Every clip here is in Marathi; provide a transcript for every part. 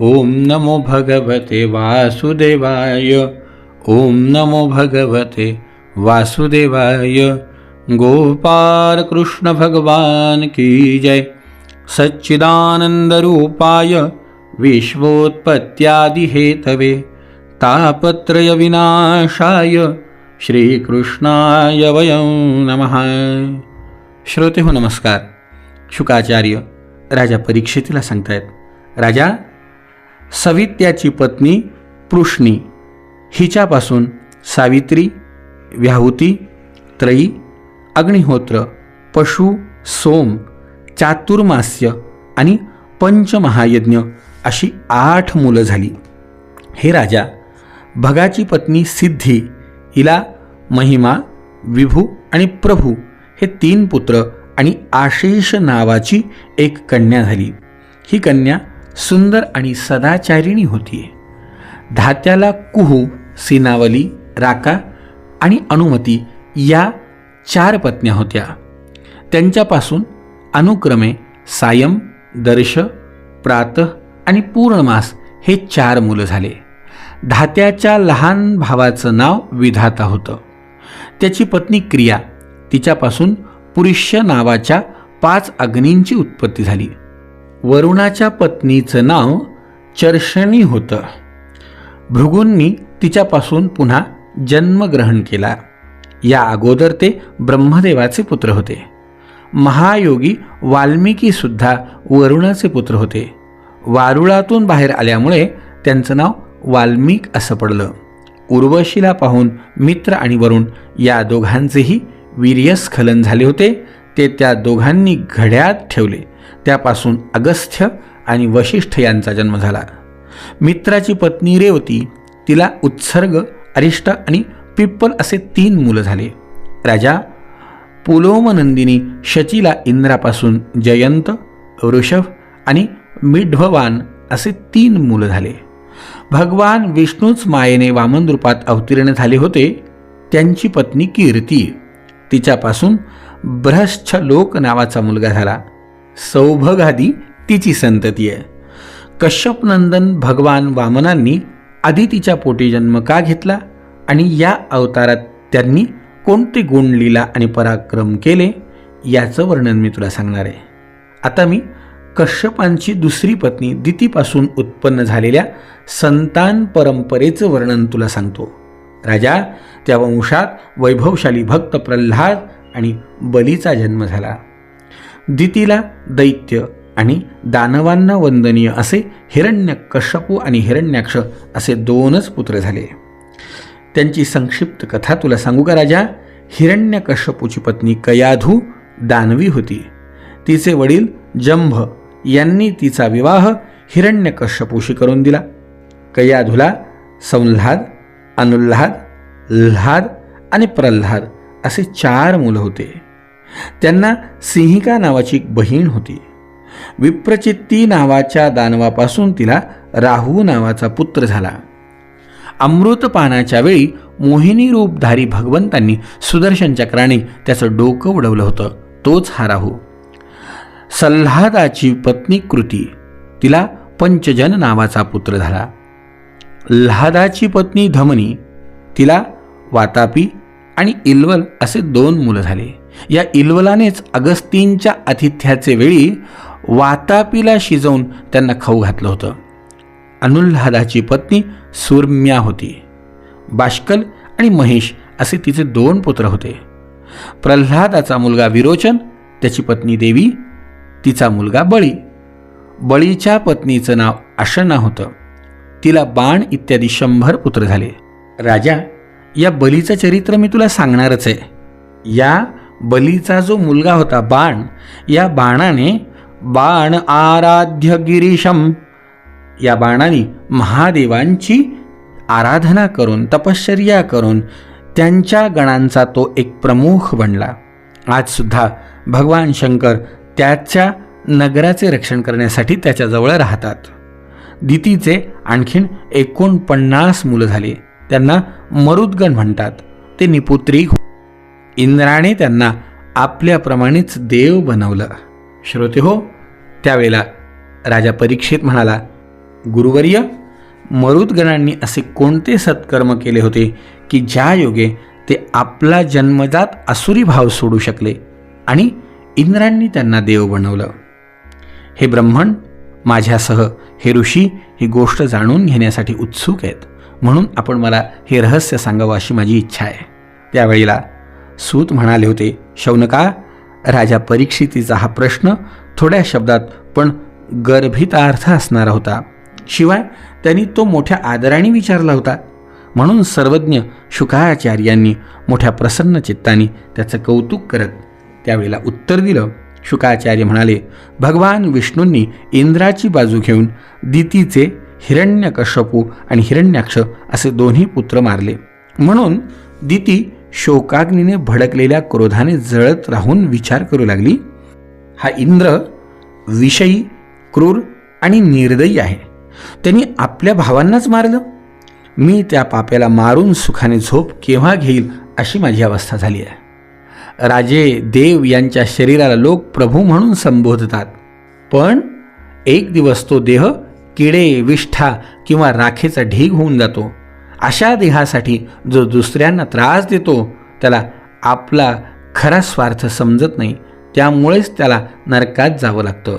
ओम नमो भगवते वासुदेवाय। ओम नमो भगवते वासुदेवाय। गोपाल कृष्ण भगवान की जय। सच्चिदानंदरूपाय विश्वोत्पत्त्यादिहेतवे। तापत्रयविनाशाय श्रीकृष्णाय वयं नमः। श्रोते हो नमस्कार। शुकाचार्य राजा परीक्षेतीला सांगतायत राजा सवित्याची पत्नी पृष्णी. हिच्यापासून सावित्री व्याहुती त्रयी अग्निहोत्र पशु सोम चातुर्मास्य आणि पंचमहायज्ञ अशी आठ मुलं झाली. हे राजा भगाची पत्नी सिद्धी हिला महिमा विभू आणि प्रभू हे तीन पुत्र आणि आशेष नावाची एक कन्या झाली. ही कन्या सुंदर आणि सदाचारिणी होती धात्याला कुहू सिनावली राका आणि अनुमती या चार पत्न्या होत्या. त्यांच्यापासून अनुक्रमे सायम दर्श प्रातः आणि पूर्णमास हे चार मुलं झाले. धात्याच्या लहान भावाचं नाव विधाता होतं. त्याची पत्नी क्रिया तिच्यापासून पुरुष्य नावाच्या पाच अग्नींची उत्पत्ती झाली. वरुणाच्या पत्नीचं नाव चर्षणी होतं. भृगूंनी तिच्यापासून पुन्हा जन्मग्रहण केला. या अगोदर ते ब्रह्मदेवाचे पुत्र होते. महायोगी वाल्मिकीसुद्धा वरुणाचे पुत्र होते. वारुळातून बाहेर आल्यामुळे त्यांचं नाव वाल्मिक असं पडलं. उर्वशीला पाहून मित्र आणि वरुण या दोघांचेही वीर्यस्खलन झाले होते. ते त्या दोघांनी घड्यात ठेवले. त्यापासून अगस्त्य आणि वशिष्ठ यांचा जन्म झाला. मित्राची पत्नी रेवती तिला उत्सर्ग अरिष्ट आणि पिप्पल असे तीन मुलं झाले. राजा पुलोमनंदिनी शचीला इंद्रापासून जयंत वृषभ आणि मिढ्ववान असे तीन मुलं झाले. भगवान विष्णूच मायेने वामन रूपात अवतीर्ण झाले होते. त्यांची पत्नी कीर्ती. तिच्यापासून लोक नावाचा मुलगा झाला. सौभगादी तिची संतती आहे. कश्यपनंदन भगवान वामनांनी आदितीच्या पोटी जन्म का घेतला आणि या अवतारात त्यांनी कोणते गुण लीला आणि पराक्रम केले याचं वर्णन मी तुला सांगणार आहे. आता मी कश्यपांची दुसरी पत्नी दितीपासून उत्पन्न झालेल्या संतान परंपरेचं वर्णन तुला सांगतो. राजा त्या वंशात वैभवशाली भक्त प्रल्हाद आणि बलीचा जन्म झाला. दितीला दैत्य आणि दानवांना वंदनीय असे हिरण्य कश्यपू आणि हिरण्याक्ष असे दोनच पुत्र झाले. त्यांची संक्षिप्त कथा तुला सांगू का राजा? हिरण्यकश्यपूची पत्नी कयाधू दानवी होती. तिचे वडील जंभ यांनी तिचा विवाह हिरण्यकश्यपूशी करून दिला. कयाधूला संल्हाद अनुल्हाद ल्हाद आणि प्रल्हाद असे चार मुलं होते. त्यांना सिंहिका नावाची एक बहीण होती. विप्रचित्ती नावाच्या दानवापासून तिला राहू नावाचा पुत्र झाला. अमृतपानाच्या वेळी मोहिनी रूपधारी भगवंतांनी सुदर्शन चक्राने त्याचं डोकं उडवलं होतं. तोच हा राहू. सल्हादाची पत्नी कृती. तिला पंचजन नावाचा पुत्र झाला. ल्हादाची पत्नी धमनी. तिला वातापी आणि इल्वल असे दोन मुलं झाले. या इल्वलानेच अगस्तींच्या आतिथ्याचे वेळी वातापीला शिजवून त्यांना खाऊ घातलं होतं. अनुल्हादाची पत्नी सुरम्या होती. बाष्कल आणि महेश असे तिचे दोन पुत्र होते. प्रल्हादाचा मुलगा विरोचन त्याची पत्नी देवी तिचा मुलगा बळी. बळीच्या पत्नीचं नाव आशना होतं. तिला बाण इत्यादी शंभर पुत्र झाले. राजा या बलीचं चरित्र मी तुला सांगणारच आहे. या बलीचा जो मुलगा होता बाण या बाणाने बाण आराध्य गिरीशम या बाणाने महादेवांची आराधना करून तपश्चर्या करून त्यांच्या गणांचा तो एक प्रमुख बनला. आजसुद्धा भगवान शंकर त्याच्या नगराचे रक्षण करण्यासाठी त्याच्याजवळ राहतात. दितीचे आणखीन एकोणपन्नास मुलं झाले. त्यांना मरुद्गण म्हणतात. ते निपुत्री इंद्राने त्यांना आपल्याप्रमाणेच देव बनवलं. श्रोते हो त्यावेळेला राजा परीक्षित म्हणाला गुरुवर्य मरुदगणांनी असे कोणते सत्कर्म केले होते की ज्या योगे ते आपला जन्मजात असुरी भाव सोडू शकले आणि इंद्रांनी त्यांना देव बनवलं? हे ब्रह्मण माझ्यासह हे ऋषी ही गोष्ट जाणून घेण्यासाठी उत्सुक आहेत. म्हणून आपण मला हे रहस्य सांगावं अशी माझी इच्छा आहे. त्यावेळेला सूत म्हणाले होते शौनका राजा परीक्षितीचा हा प्रश्न थोड्या शब्दात पण गर्भितार्थ असणारा होता. शिवाय त्यांनी तो मोठ्या आदराने विचारला होता. म्हणून सर्वज्ञ शुकाचार्यांनी मोठ्या प्रसन्न चित्ताने त्याचं कौतुक करत त्यावेळेला उत्तर दिलं. शुकाचार्य म्हणाले भगवान विष्णूंनी इंद्राची बाजू घेऊन दितीचे हिरण्यकश्यपू आणि हिरण्याक्ष असे दोन्ही पुत्र मारले. म्हणून दिती शोकाग्नीने भडकलेल्या क्रोधाने जळत राहून विचार करू लागली. हा इंद्र विषयी क्रूर आणि निर्दयी आहे. त्यांनी आपल्या भावांनाच मारलं. मी त्या पाप्याला मारून सुखाने झोप केव्हा घेईल अशी माझी अवस्था झाली आहे. राजे देव यांच्या शरीराला लोक प्रभू म्हणून संबोधतात. पण एक दिवस तो देह किडे विष्ठा किंवा राखेचा ढीग होऊन जातो. अशा देहासाठी जो दुसऱ्यांना त्रास देतो त्याला आपला खरा स्वार्थ समजत नाही त्यामुळेच त्याला नरकात जावं लागतं.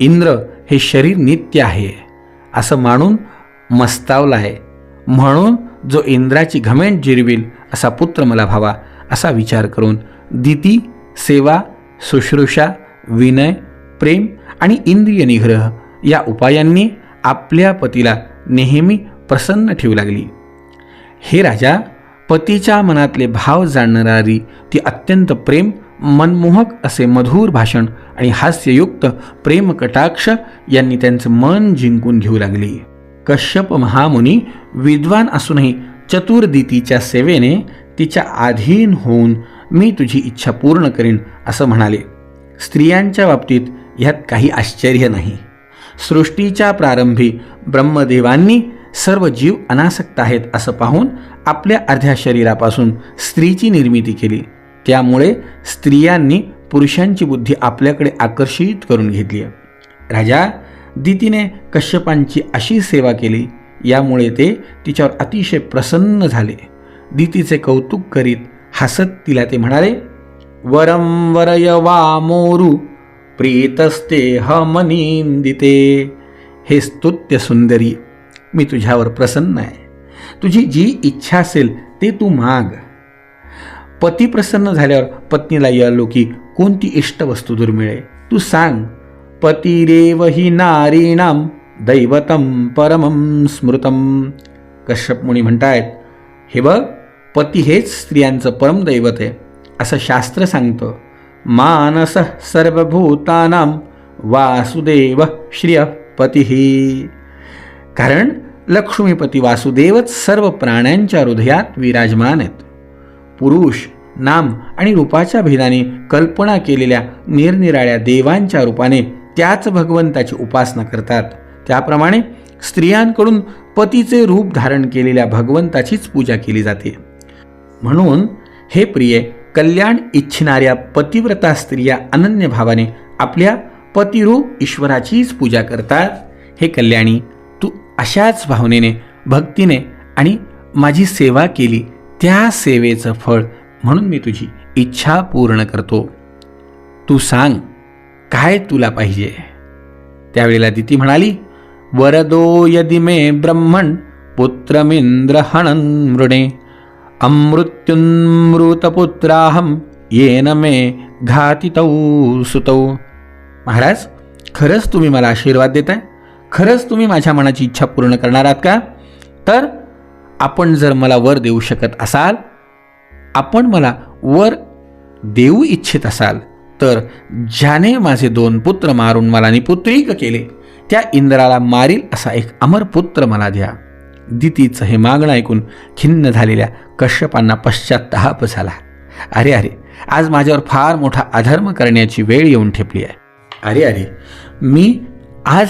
इंद्र हे शरीर नित्य आहे असं मानून मस्तावला आहे. म्हणून जो इंद्राची घमेंट जिरविल असा पुत्र मला भावा असा विचार करून दिती सेवा शुश्रूषा विनय प्रेम आणि इंद्रिय निग्रह या उपायांनी आपल्या पतीला नेहमी प्रसन्न ठेवू लागली. हे राजा पतीच्या मनातले भाव जाणणारी ती अत्यंत प्रेम मनमोहक असे मधुर भाषण आणि हास्ययुक्त प्रेम कटाक्ष यांनी त्यांचं मन जिंकून घेऊ लागली. कश्यप महामुनी विद्वान असूनही चतुर्दितीच्या सेवेने तिच्या अधीन होऊन मी तुझी इच्छा पूर्ण करीन असं म्हणाले. स्त्रियांच्या बाबतीत ह्यात काही आश्चर्य नाही. सृष्टीच्या प्रारंभी ब्रह्मदेवांनी सर्व जीव अनासक्त आहेत असं पाहून आपल्या अर्ध्या शरीरापासून स्त्रीची निर्मिती केली. त्यामुळे स्त्रियांनी पुरुषांची बुद्धी आपल्याकडे आकर्षित करून घेतली. राजा दितीने कश्यपांची अशी सेवा केली यामुळे ते तिच्यावर अतिशय प्रसन्न झाले. दितीचे कौतुक करीत हसत तिला ते म्हणाले वरम वरय वा मोरू प्रीतस्ते हमनिंदिते हे स्तुत्य सुंदरी मी तुझ्यावर प्रसन्न आहे. तुझी जी इच्छा असेल ते तू माग. पती प्रसन्न झाल्यावर पत्नीला यालो की कोणती इष्ट वस्तू दुर्मिळे? तू सांग. पतिरेव ही नारीणाम दैवतम परमम स्मृतम. कश्यप मुनी म्हणतायत हे बघ पती हेच स्त्रियांचं परमदैवत आहे. असं शास्त्र सांगतं. मानस सर्वभूतानाम वासुदेव श्रिय पतीही कारण लक्ष्मीपती वासुदेवच सर्व प्राण्यांच्या हृदयात विराजमान आहेत. पुरुष नाम आणि रूपाच्या भेदाने कल्पना केलेल्या निरनिराळ्या देवांच्या रूपाने त्याच भगवंताची उपासना करतात. त्याप्रमाणे स्त्रियांकडून पतीचे रूप धारण केलेल्या भगवंताचीच पूजा केली जाते. म्हणून हे प्रिय कल्याण इच्छिणाऱ्या पतिव्रता स्त्रिया अनन्य भावाने आपल्या पतिरूप ईश्वराचीच पूजा करतात. हे कल्याणी अशाच भावनेने भक्तीने आणि माझी सेवा केली त्या सेवेचं फळ म्हणून मी तुझी इच्छा पूर्ण करतो. तू सांग काय तुला पाहिजे? त्यावेळेला दिती म्हणाली वरदो यदि मे ब्रह्मण पुत्रमिंद्र हणन मृणे अमृत्युन्मृतपुत्राहम येन मे घातितौ सुतौ. महाराज खरंच तुम्ही मला आशीर्वाद देताय? खरंच तुम्ही माझ्या मनाची इच्छा पूर्ण करणार आहात का? तर आपण जर मला वर देऊ शकत असाल आपण मला वर देऊ इच्छित असाल तर ज्याने माझे दोन पुत्र मारून मला निपुत्रिक केले त्या इंद्राला मारील असा एक अमर पुत्र मला द्या. दितीचं हे मागणं ऐकून खिन्न झालेल्या कश्यपांना पश्चात्ताप झाला. अरे अरे आज माझ्यावर फार मोठा अधर्म करण्याची वेळ येऊन ठेपली आहे. अरे अरे मी आज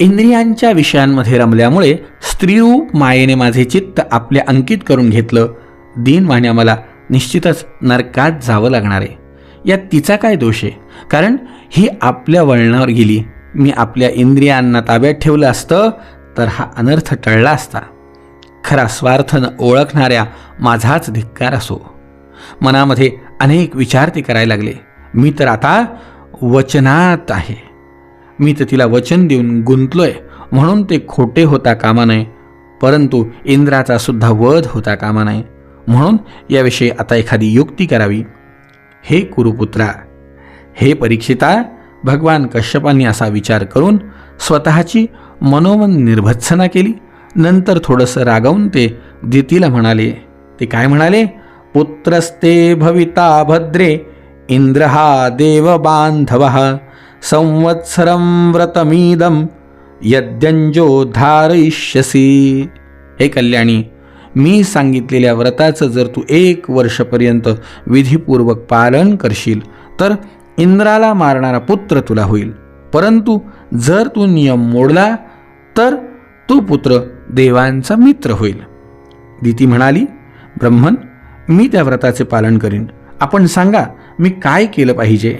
इंद्रियांच्या विषयांमध्ये रमल्यामुळे स्त्रीरूप मायेने माझे चित्त आपले अंकित करून घेतलं. दिनवाण्या मला निश्चितच नरकात जावं लागणार आहे. यात तिचा काय दोष आहे? कारण ही आपल्या वळणावर गेली. मी आपल्या इंद्रियांना ताब्यात ठेवलं असतं तर हा अनर्थ टळला असता. खरा स्वार्थ न ओळखणाऱ्या माझाच धिक्कार असो. मनामध्ये अनेक विचार ते करायला लागले. मी तर आता वचनात आहे. मी तर तिला वचन देऊन गुंतलोय. म्हणून ते खोटे होता कामा नये. परंतु इंद्राचा सुद्धा वध होता कामा नये. म्हणून याविषयी आता एखादी युक्ती करावी. हे कुरुपुत्रा हे परीक्षिता भगवान कश्यपांनी असा विचार करून स्वतःची मनोमन निर्भत्सना केली. नंतर थोडंसं रागावून ते दितीला म्हणाले ते काय म्हणाले? पुत्रस्ते भविता भद्रे इंद्र हा देव बांधव संवत्सरं व्रतमीदम यद्यंजो धारयिष्यसी. हे कल्याणी मी सांगितलेल्या व्रताचं जर तू एक वर्षपर्यंत विधीपूर्वक पालन करशील तर इंद्राला मारणारा पुत्र तुला होईल. परंतु जर तू नियम मोडला तर तो पुत्र देवांचा मित्र होईल. दिती म्हणाली ब्रह्मन मी त्या व्रताचे पालन करीन. आपण सांगा मी काय केलं पाहिजे?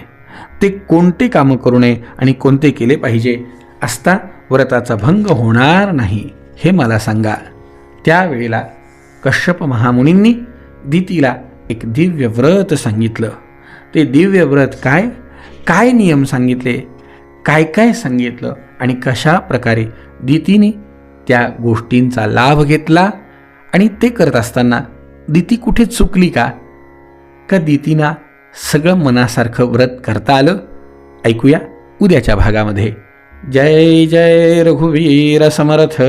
ते कोणते कामं करू नये आणि कोणते केले पाहिजे? असता व्रताचा भंग होणार नाही हे मला सांगा. त्यावेळेला कश्यप महामुनींनी दितीला एक दिव्य व्रत सांगितलं. ते दिव्य व्रत काय? काय नियम सांगितले? काय काय सांगितलं? आणि कशा प्रकारे दितीने त्या गोष्टींचा लाभ घेतला? आणि ते करत असताना दिती कुठे चुकली का? का दितीना सगळं मनासारखं व्रत करता आलं. ऐकूया उद्याच्या भागामध्ये. जय जय रघुवीर समर्थ.